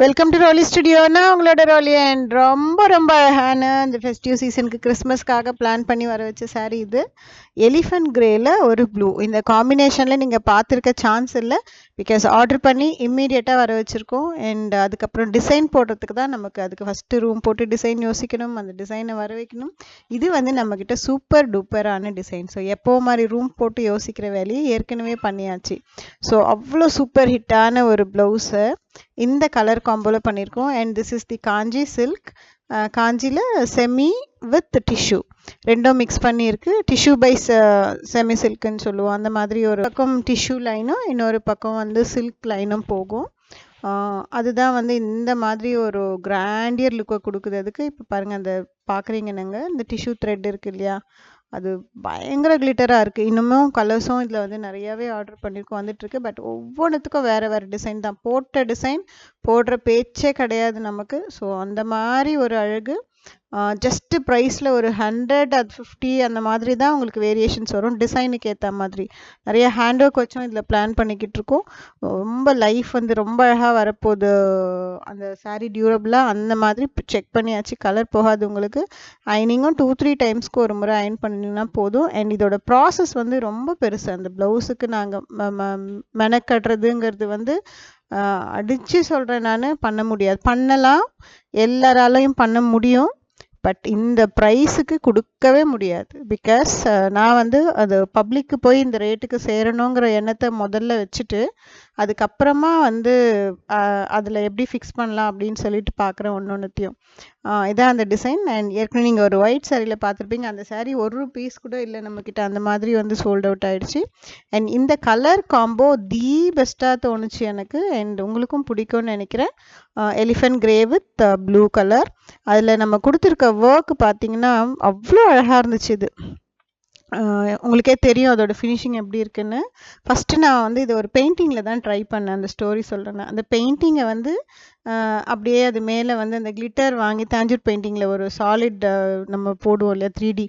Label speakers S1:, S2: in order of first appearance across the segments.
S1: Welcome to ரோலி ஸ்டுடியோனா உங்களோட ரோலி and ரொம்ப ரொம்ப அழகான இந்த ஃபெஸ்டிவ் சீசனுக்கு கிறிஸ்மஸ்க்காக பிளான் பண்ணி வர வச்ச சாரீ இது. எலிஃபண்ட் கிரேயில் ஒரு ப்ளூ இந்த காம்பினேஷனில் நீங்கள் பார்த்துருக்க சான்ஸ் இல்லை. பிகாஸ் ஆர்டர் பண்ணி இம்மீடியட்டாக வர வச்சுருக்கோம். அண்ட் அதுக்கப்புறம் டிசைன் போடுறதுக்கு தான் நமக்கு அதுக்கு ஃபஸ்ட்டு ரூம் போட்டு டிசைன் யோசிக்கணும். அந்த டிசைனை வர வைக்கணும். இது வந்து நம்மக்கிட்ட சூப்பர் டூப்பரான டிசைன் ஸோ எப்போ மாதிரி ரூம் போட்டு யோசிக்கிற வேலையை ஏற்கனவே பண்ணியாச்சு. ஸோ அவ்வளோ சூப்பர் ஹிட்டான ஒரு ப்ளவுஸை இந்த கலர் காம்போவில் பண்ணியிருக்கோம் and this is the Kanchi silk காஞ்சியில் செமி வித் டிஷ்யூ ரெண்டும் மிக்ஸ் பண்ணியிருக்கு. டிஷ்யூ பை செமி சில்க்குன்னு சொல்லுவோம். அந்த மாதிரி ஒரு பக்கம் டிஷ்யூ லைனும் இன்னொரு பக்கம் வந்து சில்க் லைனும் போகும். அதுதான் வந்து இந்த மாதிரி ஒரு கிராண்டியர் லுக்கை கொடுக்குறதுக்கு இப்போ பாருங்கள் அந்த பார்க்குறீங்க நாங்கள் இந்த டிஷ்யூ த்ரெட் இருக்கு இல்லையா? அது பயங்கர கிளிட்டராக இருக்குது இன்னமும் கலர்ஸும் இதில் வந்து நிறையாவே ஆர்டர் பண்ணியிருக்கோம் வந்துட்டுருக்கு. பட் ஒவ்வொன்றுத்துக்கும் வேறு வேறு டிசைன் தான். போட்ட டிசைன் போடுற பேச்சே கிடையாது நமக்கு. ஸோ அந்த மாதிரி ஒரு அழகு. ஜஸ்ட்டு ப்ரைஸில் ஒரு ஹண்ட்ரட் அது ஃபிஃப்டி அந்த மாதிரி தான் உங்களுக்கு வேரியேஷன்ஸ் வரும். டிசைனுக்கு ஏற்ற மாதிரி. நிறைய ஹேண்ட் ஒர்க் வச்சும் இதில் பிளான் பண்ணிக்கிட்டு இருக்கோம். ரொம்ப லைஃப் வந்து ரொம்ப அழகாக வரப்போகுது. அந்த சாரீ டியூரபிளாக அந்த மாதிரி செக் பண்ணியாச்சு. கலர் போகாது உங்களுக்கு. அயனிங்கும் டூ த்ரீ டைம்ஸ்க்கு ஒரு முறை அயன் பண்ணிங்கன்னா போதும். அண்ட் இதோட ப்ராசஸ் வந்து ரொம்ப பெருசு. அந்த ப்ளவுஸுக்கு நாங்கள் மெனக்கட்டுறதுங்கிறது வந்து அடித்து சொல்கிறேன் நான் பண்ண முடியாது. பண்ணலாம். எல்லாராலையும் பண்ண முடியும். பட் இந்த ப்ரைஸுக்கு கொடுக்கவே முடியாது. பிகாஸ் நான் வந்து அது பப்ளிக்கு போய் இந்த ரேட்டுக்கு சேரணுங்கிற எண்ணத்தை முதல்ல வச்சுட்டு அதுக்கப்புறமா வந்து அதில் எப்படி ஃபிக்ஸ் பண்ணலாம் அப்படின்னு சொல்லிட்டு பார்க்குறேன் ஒன்று ஒன்றுத்தையும் இதான் அந்த டிசைன் அண்ட் ஏற்கனவே நீங்கள் ஒரு ஒயிட் சாரியில் பார்த்துருப்பீங்க. அந்த சாரீ ஒரு பீஸ் கூட இல்லை நம்மக்கிட்ட அந்த மாதிரி வந்து சோல்ட் அவுட் ஆகிடுச்சு அண்ட் இந்த கலர் காம்போ தி பெஸ்ட்டாக தோணுச்சு எனக்கு. அண்ட் உங்களுக்கும் பிடிக்கும்னு நினைக்கிறேன். Elephant grey with blue colour அதில் நம்ம கொடுத்துருக்க ஒர்க் பார்த்தீங்கன்னா அவ்வளோ அழகாக இருந்துச்சு இது. உங்களுக்கே தெரியும் அதோட ஃபினிஷிங் எப்படி இருக்குன்னு. ஃபஸ்ட்டு நான் வந்து இது ஒரு பெயிண்டிங்கில் தான் ட்ரை பண்ணேன் அந்த ஸ்டோரி சொல்கிறேன் அந்த பெயிண்டிங்கை வந்து அப்படியே அது மேலே வந்து அந்த கிளிட்டர் வாங்கி தாஞ்சூர் பெயிண்டிங்கில் ஒரு சாலிட் நம்ம போடுவோம் இல்லையா த்ரீ டி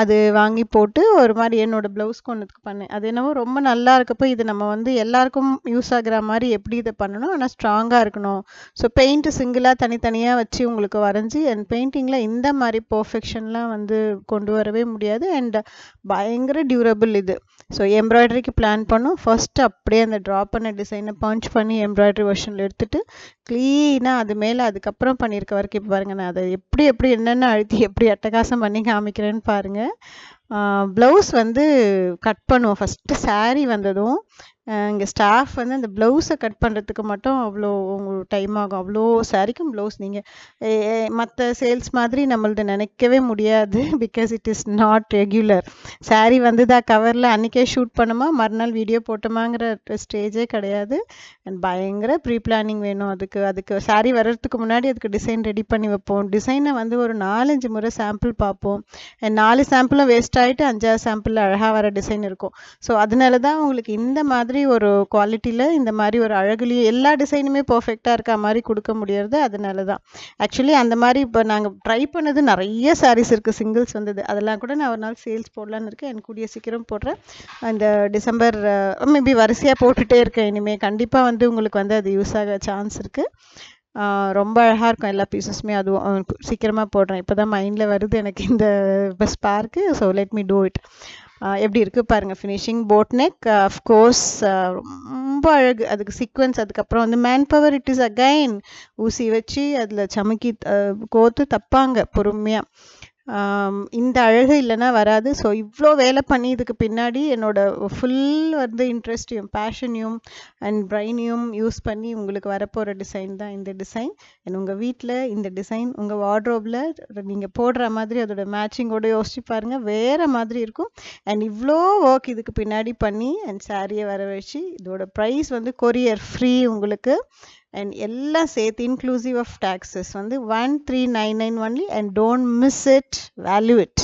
S1: அது வாங்கி போட்டு ஒரு மாதிரி என்னோடய ப்ளவுஸ்க்கு ஒன்றுக்கு பண்ணேன். அது என்னவோ ரொம்ப நல்லா இருக்கப்போ இது நம்ம வந்து எல்லாருக்கும் யூஸ் ஆகிற மாதிரி எப்படி இதை பண்ணணும் ஆனால் ஸ்ட்ராங்காக இருக்கணும். ஸோ பெயிண்ட்டு சிங்கிளாக தனித்தனியாக வச்சு உங்களுக்கு வரைஞ்சி அண்ட் பெயிண்டிங்கில் இந்த மாதிரி பர்ஃபெக்ஷன்லாம் வந்து கொண்டு வரவே முடியாது. அண்ட் பயங்கர டியூரபிள் இது. ஸோ எம்ப்ராய்டரிக்கு பிளான் பண்ணோம். ஃபர்ஸ்ட் அப்படியே அந்த ட்ரா பண்ண டிசைனை பஞ்ச் பண்ணி எம்ப்ராய்டரி வெர்ஷனில் எடுத்துட்டு க்ளீனாக அது மேலே அதுக்கப்புறம் பண்ணியிருக்க வரைக்கும் இப்போ பாருங்கள் நான் அதை எப்படி எப்படி என்னென்ன அழுத்தி எப்படி அட்டகாசம் பண்ணி காமிக்கிறேன்னு பாருங்கள் ப்ளவுஸ் வந்து கட் பண்ணுவோம். ஃபஸ்ட்டு சாரீ வந்ததும் இங்கே ஸ்டாஃப் வந்து அந்த ப்ளவுஸை கட் பண்ணுறதுக்கு மட்டும் அவ்வளோ உங்களுக்கு டைம் ஆகும். அவ்வளோ சாரிக்கும் ப்ளவுஸ் நீங்கள் மற்ற சேல்ஸ் மாதிரி நம்மளது நினைக்கவே முடியாது because it is not regular sari வந்ததா கவரில் அன்றைக்கே ஷூட் பண்ணுமா மறுநாள் வீடியோ போட்டோமாங்கிற ஸ்டேஜே கிடையாது. அண்ட் பயங்கர ப்ரீ பிளானிங் வேணும் அதுக்கு. அதுக்கு சாரி வர்றதுக்கு முன்னாடி அதுக்கு டிசைன் ரெடி பண்ணி வைப்போம். டிசைனை வந்து ஒரு நாலஞ்சு முறை சாம்பிள் பார்ப்போம். நாலு சாம்பிளும் வேஸ்ட் ஆகிட்டு அஞ்சாவது சாம்பிளில் அழகாக வர டிசைன் இருக்கும். ஸோ அதனால தான் உங்களுக்கு இந்த மாதிரி ஒரு குவாலிட்டியில் இந்த மாதிரி ஒரு அழகுலேயே எல்லா டிசைனுமே பர்ஃபெக்டாக இருக்க மாதிரி கொடுக்க முடியறது அதனால தான் ஆக்சுவலி அந்த மாதிரி இப்போ நாங்கள் ட்ரை பண்ணது நிறைய சாரீஸ் இருக்குது சிங்கிள்ஸ் வந்தது. அதெல்லாம் கூட நான் ஒரு நாள் சேல்ஸ் போடலான்னு இருக்கேன். எனக்கு கூடிய சீக்கிரம் போடுறேன். அந்த டிசம்பர் மேபி uh, வரிசையாக போட்டுகிட்டே இருக்கேன். இனிமேல் கண்டிப்பாக வந்து உங்களுக்கு வந்து அது யூஸ் ஆக சான்ஸ் இருக்குது ரொம்ப அழகாக இருக்கும் எல்லா பீசஸுமே அதுவும் சீக்கிரமாக போடுறேன். இப்போ தான் மைண்டில் வருது எனக்கு இந்த spark so let me do it எப்படி இருக்குது பாருங்கள் ஃபினிஷிங் போட் நெக் அஃப்கோர்ஸ் ரொம்ப அழகு. அதுக்கு சீக்வன்ஸ் அதுக்கப்புறம் வந்து man power it is again ஊசி வச்சு அதில் சமைக்கி கோத்து தப்பாங்க பொறுமையாக இந்த அழகு இல்லைன்னா வராது. ஸோ இவ்வளோ வேலை பண்ணி இதுக்கு பின்னாடி என்னோட ஃபுல் வந்து இன்ட்ரெஸ்டையும் பேஷனையும் அண்ட் பிரைனையும் யூஸ் பண்ணி உங்களுக்கு வரப்போகிற டிசைன் தான் இந்த டிசைன் அண்ட் உங்கள் வீட்டில் இந்த டிசைன் உங்கள் வார்ட்ரோபில் நீங்கள் போடுற மாதிரி அதோட மேட்சிங்கோட யோசிச்சு பாருங்கள் வேறு மாதிரி இருக்கும். அண்ட் இவ்வளோ ஒர்க் இதுக்கு பின்னாடி பண்ணி அண்ட் சாரியை வர வச்சு இதோட ப்ரைஸ் வந்து கொரியர் ஃப்ரீ உங்களுக்கு. அண்ட் எல்லாம் சேர்த்து இன்க்ளூசிவ் ஆஃப் டேக்ஸஸ் வந்து one three nine nine only and don't miss it value it